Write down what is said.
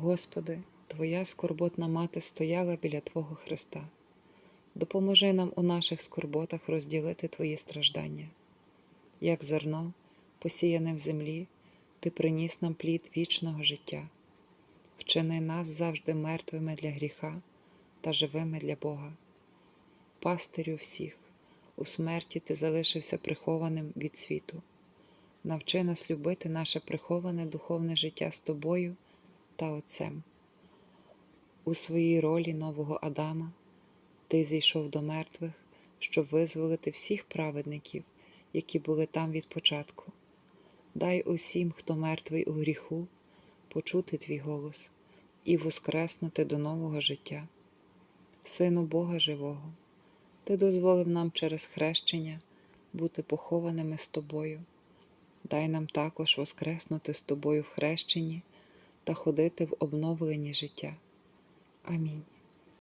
Господи, Твоя скорботна мати стояла біля Твого Христа. Допоможи нам у наших скорботах розділити Твої страждання. Як зерно, посіяне в землі, Ти приніс нам плід вічного життя. Вчини нас завжди мертвими для гріха та живими для Бога. Пастирю всіх, у смерті Ти залишився прихованим від світу. Навчи нас любити наше приховане духовне життя з Тобою та Отцем. У своїй ролі нового Адама Ти зійшов до мертвих, щоб визволити всіх праведників, які були там від початку. Дай усім, хто мертвий у гріху, почути Твій голос і воскреснути до нового життя. Сину Бога Живого, Ти дозволив нам через хрещення бути похованими з Тобою. Дай нам також воскреснути з Тобою в хрещенні та ходити в обновленні життя. Амінь.